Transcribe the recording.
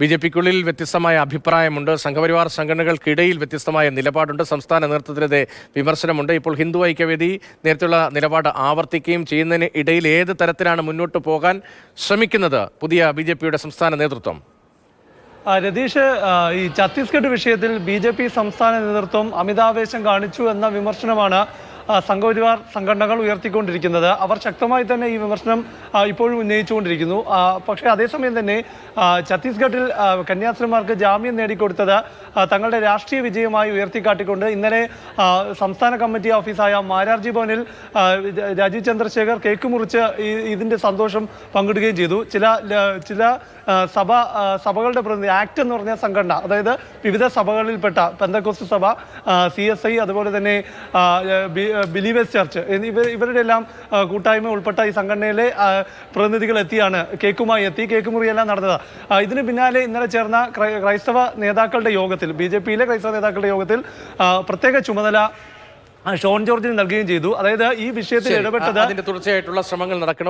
B J പിക്കുള്ളിൽ വ്യത്യസ്തമായ അഭിപ്രായമുണ്ട്. സംഘപരിവാർ സംഘടനകൾക്കിടയിൽ വ്യത്യസ്തമായ നിലപാടുണ്ട്. സംസ്ഥാന നേതൃത്വത്തിനെതിരെ വിമർശനമുണ്ട്. ഇപ്പോൾ ഹിന്ദു ഐക്യവേദി നേരത്തെയുള്ള നിലപാട് ആവർത്തിക്കുകയും ചെയ്യുന്നതിന് ഇടയിൽ ഏത് തരത്തിലാണ് മുന്നോട്ട് പോകാൻ ശ്രമിക്കുന്നത്? പുതിയ ബി സംസ്ഥാന നേതൃത്വം. രതീഷ് ഈ ഛത്തീസ്ഗഡ് വിഷയത്തിൽ ബി ജെ പി സംസ്ഥാന നേതൃത്വം അമിതാവേശം കാണിച്ചു എന്ന വിമർശനമാണ് സംഘപരിവാർ സംഘടനകൾ ഉയർത്തിക്കൊണ്ടിരിക്കുന്നത്. അവർ ശക്തമായി തന്നെ ഈ വിമർശനം ഇപ്പോഴും ഉന്നയിച്ചുകൊണ്ടിരിക്കുന്നു. പക്ഷേ അതേസമയം തന്നെ ഛത്തീസ്ഗഡിൽ കന്യാസ്ത്രീമാർക്ക് ജാമ്യം നേടിക്കൊടുത്തത് തങ്ങളുടെ രാഷ്ട്രീയ വിജയമായി ഉയർത്തിക്കാട്ടിക്കൊണ്ട് ഇന്നലെ സംസ്ഥാന കമ്മിറ്റി ഓഫീസായ മാരാർജി ഭവനിൽ രാജീവ് ചന്ദ്രശേഖർ കേക്ക് മുറിച്ച് ഇതിന്റെ സന്തോഷം പങ്കിടുകയും ചെയ്തു. ചില ചില സഭ സഭകളുടെ പ്രതിനിധി ആക്ട് എന്ന് പറഞ്ഞ സംഘടന അതായത് വിവിധ സഭകളിൽപ്പെട്ട പെന്തക്കോസ്റ്റ് സഭ സി എസ് ഐ അതുപോലെ തന്നെ ബിലീവേഴ്സ് ചർച്ച്. ഇവർ ഇവരുടെ എല്ലാം കൂട്ടായ്മ ഉൾപ്പെട്ട ഈ സംഘടനയിലെ പ്രതിനിധികൾ എത്തിയാണ് കേക്കുമായി എത്തി. കേക്ക് മുറിയെല്ലാം നടന്നത് ഇതിന് പിന്നാലെ ഇന്നലെ ചേർന്ന ക്രൈസ്തവ നേതാക്കളുടെ യോഗത്തിൽ ബി ജെ പിയിലെ ക്രൈസ്തവ നേതാക്കളുടെ യോഗത്തിൽ പ്രത്യേക ചുമതല ഷോൺ ജോർജിന് നൽകുകയും ചെയ്തു. അതായത് ഈ വിഷയത്തിൽ ഇടപെട്ടത് അതിന്റെ തുടർച്ചയായിട്ടുള്ള ശ്രമങ്ങൾ നടക്കണം.